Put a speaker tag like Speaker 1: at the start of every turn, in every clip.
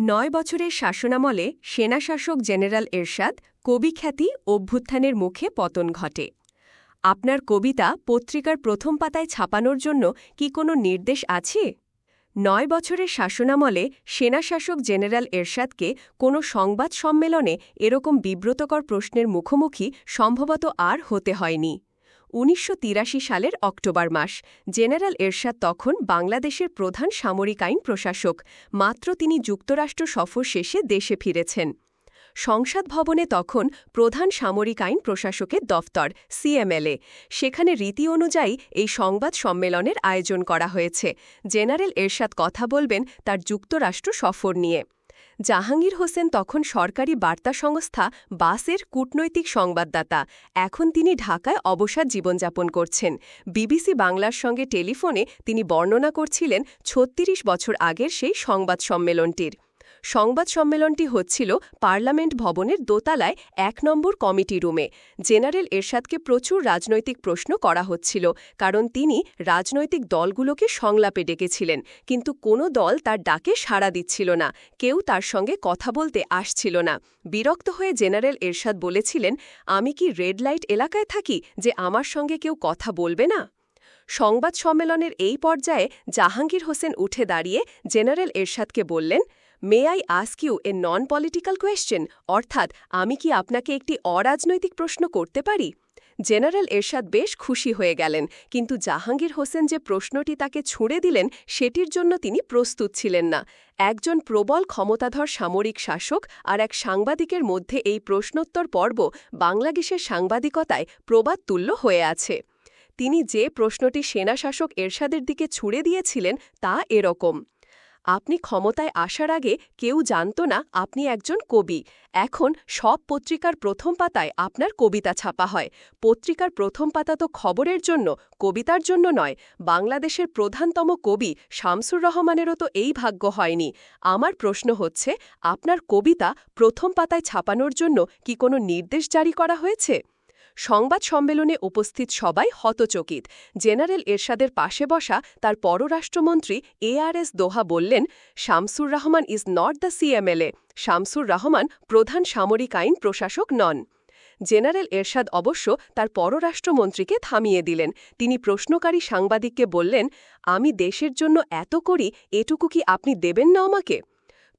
Speaker 1: নয় বছরের শাসনামলে সেনাশাসক জেনারেল এরশাদ কবিখ্যাতি অভ্যুত্থানের মুখে পতন ঘটে। আপনার কবিতা পত্রিকার প্রথম পাতায় ছাপানোর জন্য কি কোনো নির্দেশ আছে? নয় বছরের শাসনামলে সেনাশাসক জেনারেল এরশাদকে কোনো সংবাদ সম্মেলনে এরকম বিব্রতকর প্রশ্নের মুখোমুখি সম্ভবত আর হতে হয়নি। উনিশশো তিরাশি সালের অক্টোবর মাস। জেনারেল এরশাদ তখন বাংলাদেশের প্রধান সামরিক আইন প্রশাসক। মাত্র তিনি যুক্তরাষ্ট্র সফর শেষে দেশে ফিরেছেন। সংসদ ভবনে তখন প্রধান সামরিক আইন প্রশাসকের দফতর, সিএমএলএ। সেখানে রীতি অনুযায়ী এই সংবাদ সম্মেলনের আয়োজন করা হয়েছে। জেনারেল এরশাদ কথা বলবেন তার যুক্তরাষ্ট্র সফর নিয়ে। জাহাঙ্গীর হোসেন তখন সরকারি বার্তা সংস্থা বাসের কূটনৈতিক সংবাদদাতা। এখন তিনি ঢাকায় অবসাদ জীবনযাপন করছেন। বিবিসি বাংলার সঙ্গে টেলিফোনে তিনি বর্ণনা করছিলেন, ছত্রিশ বছর আগের সেই সংবাদ সম্মেলনটির। সংবাদ সম্মেলনটি হচ্ছিল পার্লামেন্ট ভবনের দোতলায় এক নম্বর কমিটি রুমে। জেনারেল এরশাদকে প্রচুর রাজনৈতিক প্রশ্ন করা হচ্ছিল, কারণ তিনি রাজনৈতিক দলগুলোকে সংলাপে ডেকেছিলেন, কিন্তু কোনো দল তার ডাকে সাড়া দিচ্ছিল না, কেউ তার সঙ্গে কথা বলতে আসছিল না। বিরক্ত হয়ে জেনারেল এরশাদ বলেছিলেন, আমি কি রেড লাইট এলাকায় থাকি যে আমার সঙ্গে কেউ কথা বলবে না? সংবাদ সম্মেলনের এই পর্যায়ে জাহাঙ্গীর হোসেন উঠে দাঁড়িয়ে জেনারেল এরশাদকে বললেন may I ask you a non political question অর্থাৎ, আমি কি আপনাকে একটি অরাজনৈতিক প্রশ্ন করতে পারি? জেনারেল এরশাদ বেশ খুশি হয়ে গেলেন, কিন্তু জাহাঙ্গীর হোসেন যে প্রশ্নটি তাকে ছুঁড়ে দিলেন, সেটির জন্য তিনি প্রস্তুত ছিলেন না। একজন প্রবল ক্ষমতাধর সামরিক শাসক আর এক সাংবাদিকের মধ্যে এই প্রশ্নোত্তর পর্ব বাংলাদেশের সাংবাদিকতায় প্রবাদ তুল্য হয়ে আছে। তিনি যে প্রশ্নটি সেনাশাসক এরশাদের দিকে ছুড়ে দিয়েছিলেন, তা এরকম। আপনি ক্ষমতায় আসার আগে কেউ জানত না আপনি একজন কবি। এখন সব পত্রিকার প্রথম পাতায় আপনার কবিতা ছাপা হয়। পত্রিকার প্রথম পাতা তো খবরের জন্য, কবিতার জন্য নয়। বাংলাদেশের প্রধানতম কবি শামসুর রহমানেরও তো এই ভাগ্য হয়নি। আমার প্রশ্ন হচ্ছে, আপনার কবিতা প্রথম পাতায় ছাপানোর জন্য কি কোনো নির্দেশ জারি করা হয়েছে? সংবাদ সম্মেলনে উপস্থিত সবাই হতচকিত। জেনারেল এরশাদের পাশে বসা তার পররাষ্ট্রমন্ত্রী এআরএস দোহা বললেন, Shamsur Rahman is not the CMLA Shamsur Rahman প্রধান সামরিক আইন প্রশাসক নন। জেনারেল এরশাদ অবশ্য তার পররাষ্ট্রমন্ত্রীকে থামিয়ে দিলেন। তিনি প্রশ্নকারী সাংবাদিককে বললেন, আমি দেশের জন্য এত করি, এটুকু কি আপনি দেবেন না আমাকে?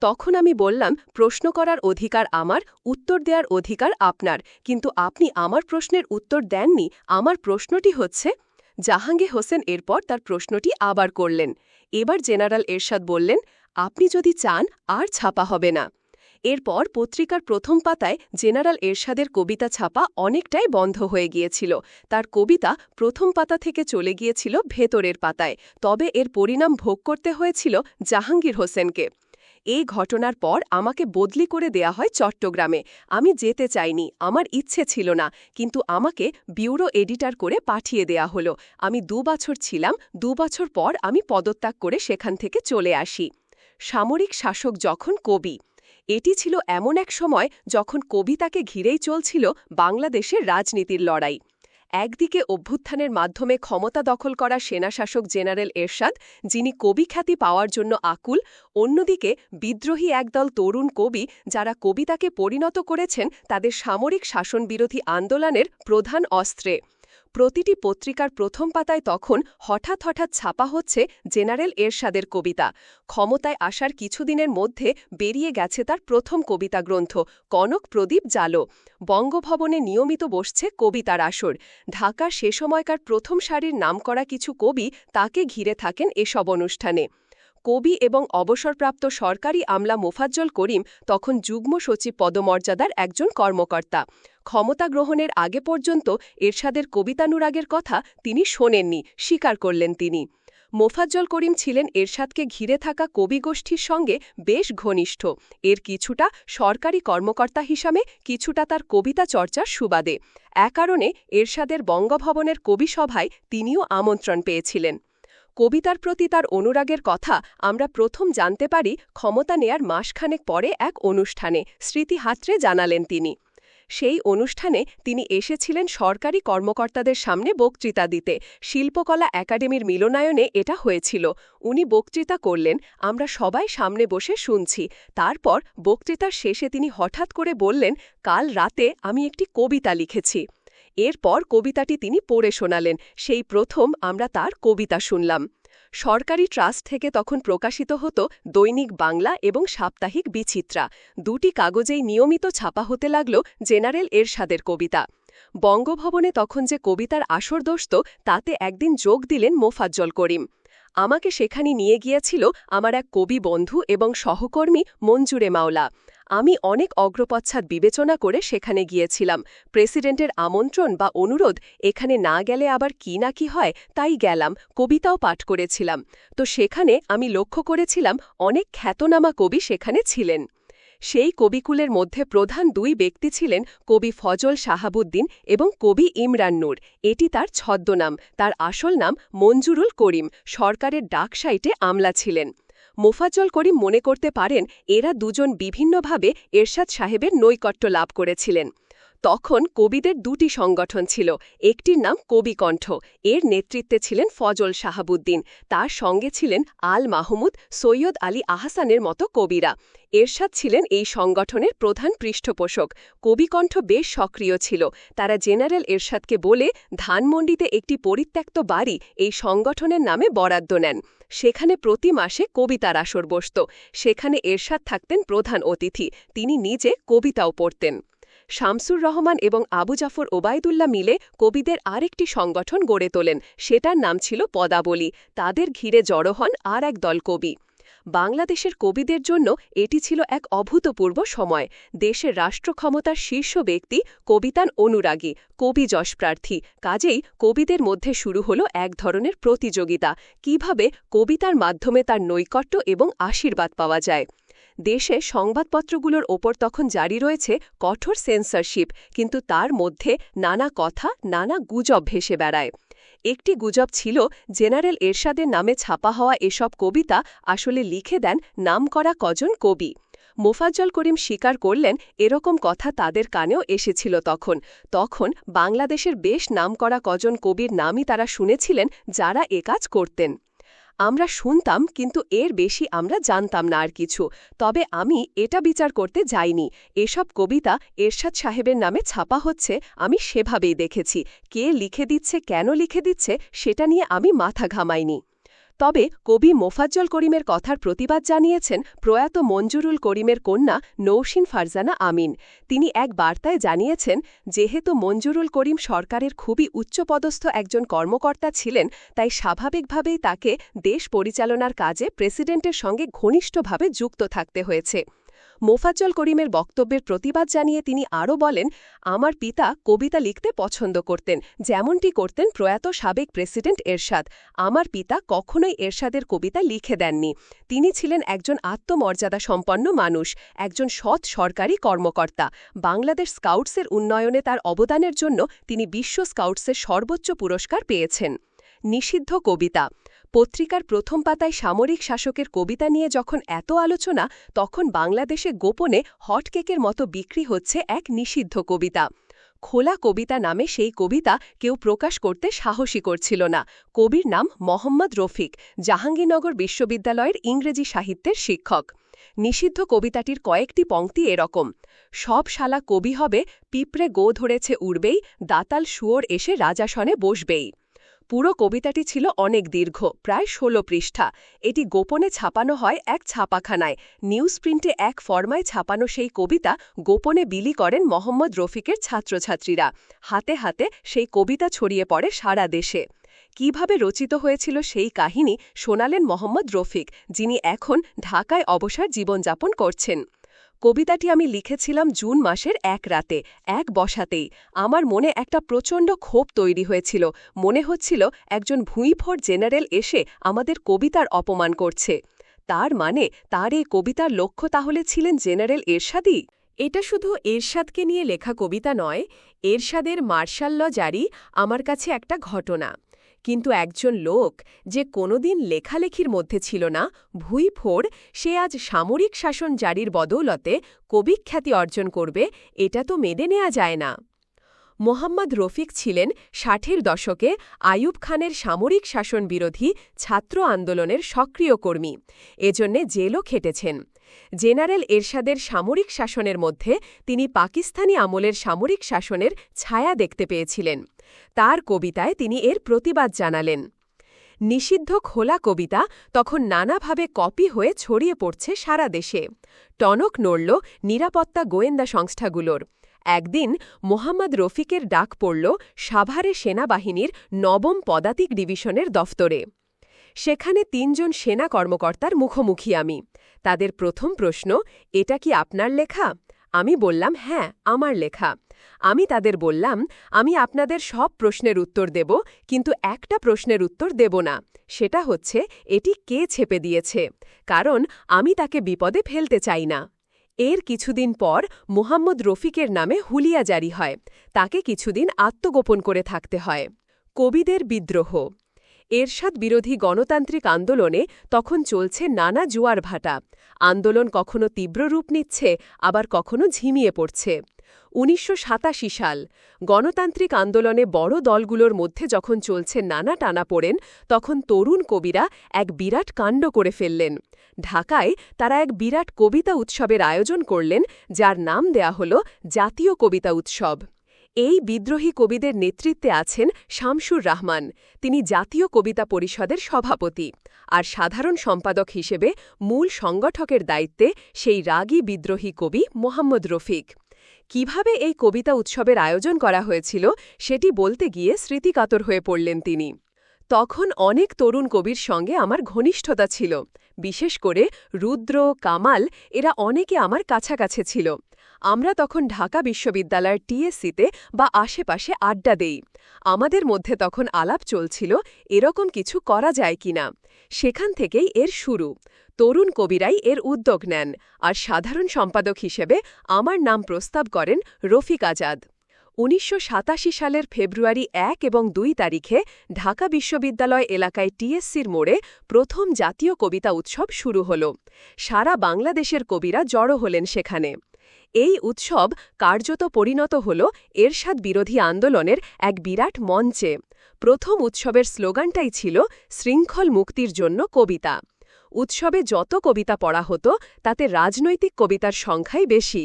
Speaker 1: তখন আমি বললাম, প্রশ্ন করার অধিকার আমার, উত্তর দেওয়ার অধিকার আপনার। কিন্তু আপনি আমার প্রশ্নের উত্তর দেননি। আমার প্রশ্নটি হচ্ছে, জাহাঙ্গীর হোসেন এরপর তার প্রশ্নটি আবার করলেন। এবার জেনারেল এরশাদ বললেন, আপনি যদি চান, আর ছাপা হবে না। এরপর পত্রিকার প্রথম পাতায় জেনারেল এরশাদের কবিতা ছাপা অনেকটাই বন্ধ হয়ে গিয়েছিল। তার কবিতা প্রথম পাতা থেকে চলে গিয়েছিল ভেতরের পাতায়। তবে এর পরিণাম ভোগ করতে হয়েছিল জাহাঙ্গীর হোসেনকে। এই ঘটনার পর আমাকে বদলি করে দেয়া হয় চট্টগ্রামে। আমি যেতে চাইনি, আমার ইচ্ছে ছিল না, কিন্তু আমাকে বিউরো এডিটার করে পাঠিয়ে দেয়া হলো। আমি দু বছর ছিলাম, দু বছর পর আমি পদত্যাগ করে সেখান থেকে চলে আসি। সামরিক শাসক যখন কবি, এটি ছিল এমন এক সময় যখন কবিতাকে ঘিরেই চলছিল বাংলাদেশের রাজনীতির লড়াই। একদিকে অভ্যুত্থানের মাধ্যমে ক্ষমতা দখল করা সেনাশাসক জেনারেল এরশাদ, যিনি কবি খ্যাতি পাওয়ার জন্য আকুল, অন্যদিকে বিদ্রোহী একদল তরুণ কবি যারা কবিতাকে পরিণত করেছেন তাদের সামরিক শাসনবিরোধী আন্দোলনের প্রধান অস্ত্রে। প্রতিটি পত্রিকার প্রথম পাতায় তখন হঠাৎ হঠাৎ ছাপা হচ্ছে জেনারেল এরশাদের কবিতা। ক্ষমতায় আসার কিছুদিনের মধ্যে বেরিয়ে গেছে তার প্রথম কবিতা গ্রন্থ, কনক প্রদীপ জালো বঙ্গভবনে নিয়মিত বসছে কবিতার আসর। ঢাকার সে সময়কার প্রথম সারির নামকরা কিছু কবি তাকে ঘিরে থাকেন এসব অনুষ্ঠানে। কবি এবং অবসরপ্রাপ্ত সরকারি আমলা মোফাজ্জল করিম তখন যুগ্ম সচিব পদমর্যাদার একজন কর্মকর্তা। ক্ষমতা গ্রহণের আগে পর্যন্ত এরশাদের কবিতানুরাগের কথা তিনি শোনেননি, স্বীকার করলেন তিনি। মোফাজ্জল করিম ছিলেন এরশাদকে ঘিরে থাকা কবিগোষ্ঠীর সঙ্গে বেশ ঘনিষ্ঠ। এর কিছুটা সরকারি কর্মকর্তা হিসাবে কিছুটা তার কবিতা চর্চার সুবাদে। এ কারণে এরশাদের বঙ্গভবনের কবিসভায় তিনিও আমন্ত্রণ পেয়েছিলেন। কবিতার প্রতি তার অনুরাগের কথা আমরা প্রথম জানতে পারি ক্ষমতা নেয়ার মাসখানেক পরে এক অনুষ্ঠানে, স্মৃতি হাতরে জানালেন তিনি। সেই অনুষ্ঠানে তিনি এসেছিলেন সরকারি কর্মকর্তাদের সামনে বক্তৃতা দিতে। শিল্পকলা একাডেমির মিলনায়নে এটা হয়েছিল। উনি বক্তৃতা করলেন, আমরা সবাই সামনে বসে শুনছি। তারপর বক্তৃতার শেষে তিনি হঠাৎ করে বললেন, কাল রাতে আমি একটি কবিতা লিখেছি। এরপর কবিতাটি তিনি পড়ে শোনালেন। সেই প্রথম আমরা তার কবিতা শুনলাম। সরকারি ট্রাস্ট থেকে তখন প্রকাশিত হতো দৈনিক বাংলা এবং সাপ্তাহিক বিচিত্রা। দুটি কাগজেই নিয়মিত ছাপা হতে লাগল জেনারেল এরশাদের কবিতা। বঙ্গভবনে তখন যে কবিতার আসর দোষত, তাতে একদিন যোগ দিলেন মোফাজ্জল করিম। আমাকে সেখানে নিয়ে গিয়েছিল আমার এক কবি বন্ধু এবং সহকর্মী মঞ্জুরে মাওলা। আমি অনেক অগ্রপচ্ছাদ বিবেচনা করে সেখানে গিয়েছিলাম। প্রেসিডেন্টের আমন্ত্রণ বা অনুরোধ, এখানে না গেলে আবার কি না কি হয়, তাই গেলাম, কবিতাও পাঠ করেছিলাম। তো সেখানে আমি লক্ষ্য করেছিলাম, অনেক খ্যাতনামা কবি সেখানে ছিলেন। সেই কবিকুলের মধ্যে প্রধান দুই ব্যক্তি ছিলেন কবি ফজল শাহাবুদ্দিন এবং কবি ইমরান নূর। এটি তার ছদ্মনাম। তার আসল নাম মঞ্জুরুল করিম। সরকারের ডাক সাইটে আমলা ছিলেন। মোফাজ্জল করিম মনে করতে পারেন, এরা দুজন বিভিন্নভাবে এরশাদ সাহেবের নৈকট্য লাভ করেছিলেন। তখন কবিদের দুটি সংগঠন ছিল, একটির নাম কবিকণ্ঠ, এর নেতৃত্বে ছিলেন ফজল শাহাবুদ্দিন, তার সঙ্গে ছিলেন আল মাহমুদ সৈয়দ আলী আহসানের মতো কবিরা। এরশাদ ছিলেন এই সংগঠনের প্রধান পৃষ্ঠপোষক। কবিকণ্ঠ বেশ সক্রিয় ছিল, তারা জেনারেল এরশাদকে বলে ধানমন্ডিতে একটি পরিত্যক্ত বাড়ি এই সংগঠনের নামে বরাদ্দ নেন। সেখানে প্রতি মাসে কবিতার আসর বসত। সেখানে এরশাদ থাকতেন প্রধান অতিথি, তিনি নিজে কবিতাও পড়তেন। শামসুর রহমান এবং আবু জাফর ওবায়দুল্লাহ মিলে কবিদের আরেকটি সংগঠন গড়ে তোলেন। সেটার নাম ছিল পদাবলী। তাদের ঘিরে জড়ো হন আর এক দল কবি। বাংলাদেশের কবিদের জন্য এটি ছিল এক অভূতপূর্ব সময়। দেশের রাষ্ট্রক্ষমতার শীর্ষ ব্যক্তি কবিতান অনুরাগী, কবি যশপ্রার্থী। কাজেই কবিদের মধ্যে শুরু হল এক ধরনের প্রতিযোগিতা। কীভাবে কবিতার মাধ্যমে তার নৈকট্য এবং আশীর্বাদ পাওয়া যায়? দেশে সংবাদপত্রগুলোর ওপর তখন জারি রয়েছে কঠোর সেন্সরশিপ কিন্তু তার মধ্যে নানা কথা, নানা গুজব ভেসে বেড়ায়। একটি গুজব ছিল জেনারেল এরশাদের নামে ছাপা হওয়া এসব কবিতা আসলে লিখে দেন নাম করা কজন কবি। মোফাজ্জল করিম স্বীকার করলেন এরকম কথা তাদের কানেও এসেছিল তখন। তখন বাংলাদেশের বেশ নামকরা কজন কবির নামই তারা শুনেছিলেন যারা এ কাজ করতেন। আমরা শুনতাম, কিন্তু এর বেশি আমরা জানতাম না আর কিছু। তবে আমি এটা বিচার করতে যাইনি। এসব কবিতা এরশাদ সাহেবের নামে ছাপা হচ্ছে, আমি সেভাবেই দেখেছি। কে লিখে দিচ্ছে, কেন লিখে দিচ্ছে, সেটা নিয়ে আমি মাথা ঘামাইনি। তবে কবি মোফাজ্জল করিমের কথার প্রতিবাদ জানিয়েছেন প্রয়াত মঞ্জুরুল করিমের কন্যা নৌসিন ফারজানা আমিন। তিনি এক বার্তায় জানিয়েছেন, যেহেতু মঞ্জুরুল করিম সরকারের খুবই উচ্চপদস্থ একজন কর্মকর্তা ছিলেন, তাই স্বাভাবিকভাবেই তাকে দেশ পরিচালনার কাজে প্রেসিডেন্টের সঙ্গে ঘনিষ্ঠভাবে যুক্ত থাকতে হয়েছে। মোফাজ্জল করিমের বক্তব্যের প্রতিবাদ জানিয়ে তিনি আরও বলেন, আমার পিতা কবিতা লিখতে পছন্দ করতেন, যেমনটি করতেন প্রয়াত সাবেক প্রেসিডেন্ট এরশাদ। আমার পিতা কখনোই এরশাদের কবিতা লিখে দেননি। তিনি ছিলেন একজন আত্মমর্যাদা সম্পন্ন মানুষ, একজন সৎ সরকারি কর্মকর্তা। বাংলাদেশ স্কাউটসের উন্নয়নে তার অবদানের জন্য তিনি বিশ্ব স্কাউটসের সর্বোচ্চ পুরস্কার পেয়েছেন। নিষিদ্ধ কবিতা। পত্রিকার প্রথম পাতায় সামরিক শাসকের কবিতা নিয়ে যখন এত আলোচনা, তখন বাংলাদেশে গোপনে হটকেকের মতো বিক্রি হচ্ছে এক নিষিদ্ধ কবিতা। খোলা কবিতা নামে সেই কবিতা কেউ প্রকাশ করতে সাহসী করছিল না। কবির নাম মোহাম্মদ রফিক, জাহাঙ্গীরনগর বিশ্ববিদ্যালয়ের ইংরেজি সাহিত্যের শিক্ষক। নিষিদ্ধ কবিতাটির কয়েকটি পংক্তি এরকম। সব শালা কবি হবে, পিঁপড়ে গো ধরেছে উড়বেই, দাতাল শুয়োর এসে রাজাসনে বসবেই। পুরো কবিতাটি ছিল অনেক দীর্ঘ, প্রায় ১৬ পৃষ্ঠা। এটি গোপনে ছাপানো হয় এক ছাপাখানায়। নিউজ প্রিন্টে এক ফরমায় ছাপানো সেই কবিতা গোপনে বিলি করেন মোহাম্মদ রফিকের ছাত্রছাত্রীরা। হাতে হাতে সেই কবিতা ছড়িয়ে পড়ে সারা দেশে। কীভাবে রচিত হয়েছিল সেই কাহিনী শোনালেন মোহাম্মদ রফিক, যিনি এখন ঢাকায় অবসর জীবনযাপন করছেন। কবিতাটি আমি লিখেছিলাম জুন মাসের এক রাতে, এক বসাতেই। আমার মনে একটা প্রচণ্ড ক্ষোভ তৈরি হয়েছিল। মনে হচ্ছিল একজন ভুঁইফোর জেনারেল এসে আমাদের কবিতার অপমান করছে। তার মানে তার এই কবিতার লক্ষ্য তাহলে ছিলেন জেনারেল এরশাদি এটা শুধু এরশাদকে নিয়ে লেখা কবিতা নয়, এরশাদের মার্শাল ল জারি আমার কাছে একটা ঘটনা। কিন্তু একজন লোক যে কোনোদিন লেখালেখির মধ্যে ছিল না ভুইফোড় সে আজ সামরিক শাসন জারির বদৌলতে কবিখ্যাতি অর্জন করবে, এটা তো মেনে নেওয়া যায় না। মোহাম্মদ রফিক ছিলেন ষাটের দশকে আয়ুব খানের সামরিক শাসন বিরোধী ছাত্র আন্দোলনের সক্রিয় কর্মী। এজন্যে জেলও খেটেছেন। জেনারেল এরশাদের সামরিক শাসনের মধ্যে তিনি পাকিস্তানি আমলের সামরিক শাসনের ছায়া দেখতে পেয়েছিলেন। তার কবিতায় তিনি এর প্রতিবাদ জানালেন। নিষিদ্ধ খোলা কবিতা তখন নানাভাবে কপি হয়ে ছড়িয়ে পড়ছে সারা দেশে। টনক নড়ল নিরাপত্তা গোয়েন্দা সংস্থাগুলোর। একদিন মোহাম্মদ রফিকের ডাক পড়ল সাভারে সেনাবাহিনীর নবম পদাতিক ডিভিশনের দফতরে। সেখানে তিনজন সেনা কর্মকর্তার মুখোমুখি আমি। তাদের প্রথম প্রশ্ন, এটা কি আপনার লেখা? আমি বললাম হ্যাঁ আমার লেখা। আমি তাদের বললাম, আমি আপনাদের সব প্রশ্নের উত্তর দেব, কিন্তু একটা প্রশ্নের উত্তর দেব না। সেটা হচ্ছে, এটি কে ছেপে দিয়েছে? কারণ আমি তাকে বিপদে ফেলতে চাই না। এর কিছুদিন পর মুহাম্মদ রফিকের নামে হুলিয়া জারি হয়। তাকে কিছুদিন আত্মগোপন করে থাকতে হয়। কবিদের বিদ্রোহ। এরশাদ বিরোধী গণতান্ত্রিক আন্দোলনে তখন চলছে নানা জোয়ার ভাটা। আন্দোলন কখনো তীব্র রূপ নিচ্ছে, আবার কখনো ঝিমিয়ে পড়ছে। উনিশশো সাতাশি সাল, গণতান্ত্রিক আন্দোলনে বড় দলগুলোর মধ্যে যখন চলছে নানা টানা পড়েন তখন তরুণ কবিরা এক বিরাট কাণ্ড করে ফেললেন। ঢাকায় তারা এক বিরাট কবিতা উৎসবের আয়োজন করলেন, যার নাম দেয়া হল জাতীয় কবিতা উৎসব। এই বিদ্রোহী কবিদের নেতৃত্বে আছেন শামসুর রহমান। তিনি জাতীয় কবিতা পরিষদের সভাপতি। আর সাধারণ সম্পাদক হিসেবে মূল সংগঠকের দায়িত্বে সেই রাগী বিদ্রোহী কবি মোহাম্মদ রফিক। কীভাবে এই কবিতা উৎসবের আয়োজন করা হয়েছিল সেটি বলতে গিয়ে স্মৃতিকাতর হয়ে পড়লেন তিনি। তখন অনেক তরুণ কবির সঙ্গে আমার ঘনিষ্ঠতা ছিল। বিশেষ করে রুদ্র, কামাল, এরা অনেকে আমার কাছাকাছি ছিল। আমরা তখন ঢাকা বিশ্ববিদ্যালয়ের টিএসসিতে বা আশেপাশে আড্ডা দেই। আমাদের মধ্যে তখন আলাপ চলছিল, এরকম কিছু করা যায় কিনা। সেখান থেকেই এর শুরু। তরুণ কবিরাই এর উদ্যোগ নেন আর সাধারণ সম্পাদক হিসেবে আমার নাম প্রস্তাব করেন রফিক আজাদ। উনিশশো সাতাশি সালের ফেব্রুয়ারি এক এবং দুই তারিখে ঢাকা বিশ্ববিদ্যালয় এলাকায় টিএসসির মোড়ে প্রথম জাতীয় কবিতা উৎসব শুরু হল। সারা বাংলাদেশের কবিরা জড়ো হলেন সেখানে। এই উৎসব কার্যত পরিণত হল এরশাদ বিরোধী আন্দোলনের এক বিরাট মঞ্চে। প্রথম উৎসবের স্লোগানটাই ছিল শৃঙ্খল মুক্তির জন্য কবিতা। উৎসবে যত কবিতা পড়া হতো, তাতে রাজনৈতিক কবিতার সংখ্যাই বেশি।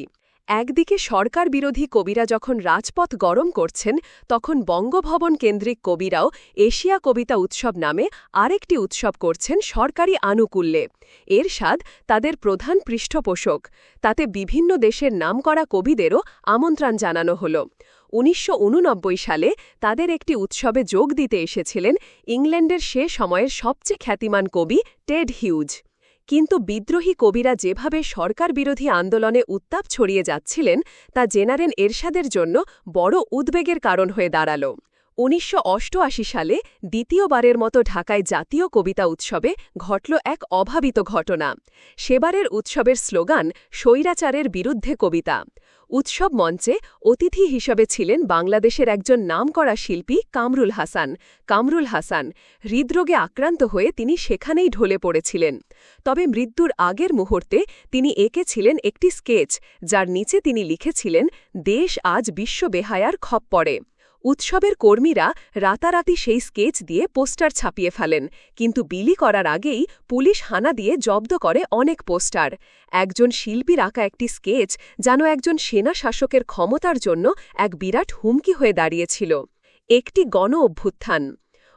Speaker 1: একদিকে সরকার বিরোধী কবিরা যখন রাজপথ গরম করছেন, তখন বঙ্গভবন কেন্দ্রিক কবিরাও এশিয়া কবিতা উৎসব নামে আরেকটি উৎসব করছেন সরকারি আনুকূল্যে। এর স্বাদ তাদের প্রধান পৃষ্ঠপোষক। তাতে বিভিন্ন দেশের নামকরা কবিদেরও আমন্ত্রণ জানানো হল। উনিশশো ঊননব্বই সালে তাদের একটি উৎসবে যোগ দিতে এসেছিলেন ইংল্যান্ডের সে সময়ের সবচেয়ে খ্যাতিমান কবি টেড হিউজ। কিন্তু বিদ্রোহী কবিরা যেভাবে সরকার বিরোধী আন্দোলনে উত্তাপ ছড়িয়ে যাচ্ছিলেন, তা জেনারেল এরশাদের জন্য বড় উদ্বেগের কারণ হয়ে দাঁড়াল। উনিশশো অষ্টআশি সালে দ্বিতীয়বারের মতো ঢাকায় জাতীয় কবিতা উৎসবে ঘটল এক অভাবিত ঘটনা। সেবারের উৎসবের স্লোগান, স্বৈরাচারের বিরুদ্ধে কবিতা। উৎসব মঞ্চে অতিথি হিসেবে ছিলেন বাংলাদেশের একজন নামকরা শিল্পী কামরুল হাসান। কামরুল হাসান হৃদরোগে আক্রান্ত হয়ে তিনি সেখানেই ঢলে পড়েছিলেন। তবে মৃত্যুর আগের মুহূর্তে তিনি এঁকেছিলেন একটি স্কেচ, যার নিচে তিনি লিখেছিলেন, দেশ আজ বিশ্ব বেহায়ার খপ্পরে। উৎসবের কর্মীরা রাতারাতি সেই স্কেচ দিয়ে পোস্টার ছাপিয়ে ফেলেন, কিন্তু বিলি করার আগেই পুলিশ হানা দিয়ে জব্দ করে অনেক পোস্টার। একজন শিল্পীর আঁকা একটি স্কেচ যেন একজন সেনা শাসকের ক্ষমতার জন্য এক বিরাট হুমকি হয়ে দাঁড়িয়েছিল। একটি গণ অভ্যুত্থান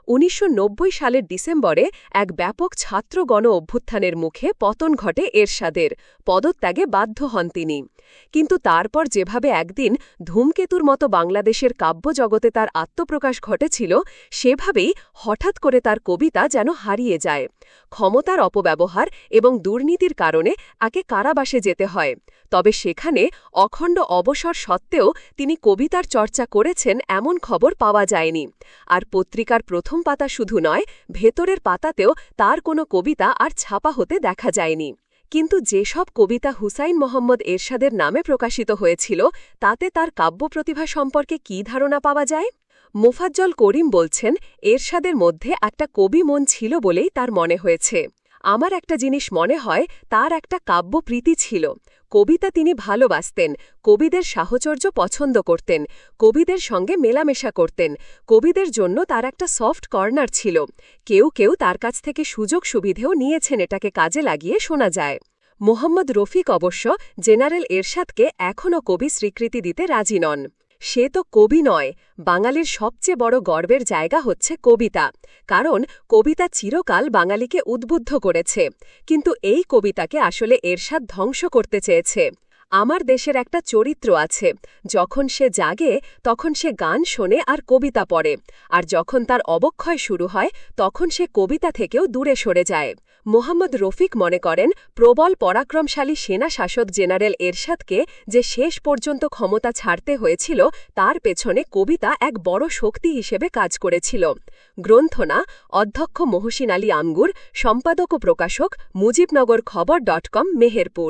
Speaker 1: উনিশশো নব্বই সালের ডিসেম্বরে এক ব্যাপক ছাত্র গণ অভ্যুত্থানের মুখে পতন ঘটে এরশাদের। পদত্যাগে বাধ্য হন তিনি। কিন্তু তারপর যেভাবে একদিন ধূমকেতুর মতো বাংলাদেশের কাব্যজগতে তার আত্মপ্রকাশ ঘটেছিল, সেভাবেই হঠাৎ করে তার কবিতা যেন হারিয়ে যায়। ক্ষমতার অপব্যবহার এবং দুর্নীতির কারণে আকে কারাবাসে যেতে হয়। তবে সেখানে অখণ্ড অবসর সত্ত্বেও তিনি কবিতার চর্চা করেছেন এমন খবর পাওয়া যায়নি। আর পত্রিকার প্রথম পাতা শুধু নয়, ভেতরের পাতাতেও তার কোনো কবিতা আর ছাপা হতে দেখা যায়নি। কিন্তু যেসব কবিতা হুসাইন মোহাম্মদ এরশাদের নামে প্রকাশিত হয়েছিল, তাতে তার কাব্য প্রতিভা সম্পর্কে কী ধারণা পাওয়া যায়? মোফাজ্জল করিম বলছেন, এরশাদের মধ্যে একটা কবি মন ছিল বলেই তার মনে হয়েছে। আমার একটা জিনিস মনে হয়, তার একটা কাব্যপ্রীতি ছিল। কবিতা তিনি ভালোবাসতেন, কবিদের সাহচর্য পছন্দ করতেন, কবিদের সঙ্গে মেলামেশা করতেন, কবিদের জন্য তার একটা সফট কর্নার ছিল। কেউ কেউ তার কাছ থেকে সুযোগ সুবিধেও নিয়েছেন এটাকে কাজে লাগিয়ে শোনা যায়। মোহাম্মদ রফিক অবশ্য জেনারেল এরশাদকে এখনও কবি স্বীকৃতি দিতে রাজি নন। সে তো কবি নয়, বাঙালির সবচেয়ে বড় গর্বের জায়গা হচ্ছে কবিতা। কারণ কবিতা চিরকাল বাঙালিকে উদ্বুদ্ধ করেছে, কিন্তু এই কবিতাকে আসলে এরশাদ ধ্বংস করতে চেয়েছে। আমার দেশের একটা চরিত্র আছে, যখন সে জাগে, তখন সে গান শোনে আর কবিতা পড়ে, আর যখন তার অবক্ষয় শুরু হয়, তখন সে কবিতা থেকেও দূরে সরে যায়। মোহাম্মদ রফিক মনে করেন, প্রবল পরাক্রমশালী সেনা শাসক জেনারেল এরশাদকে যে শেষ পর্যন্ত ক্ষমতা ছাড়তে হয়েছিল, তার পেছনে কবিতা এক বড় শক্তি হিসেবে কাজ করেছিল। গ্রন্থনা, অধ্যক্ষ মহসিন আলী আঙ্গুর, সম্পাদক ও প্রকাশক মুজিবনগর খবর ডট কম, মেহেরপুর।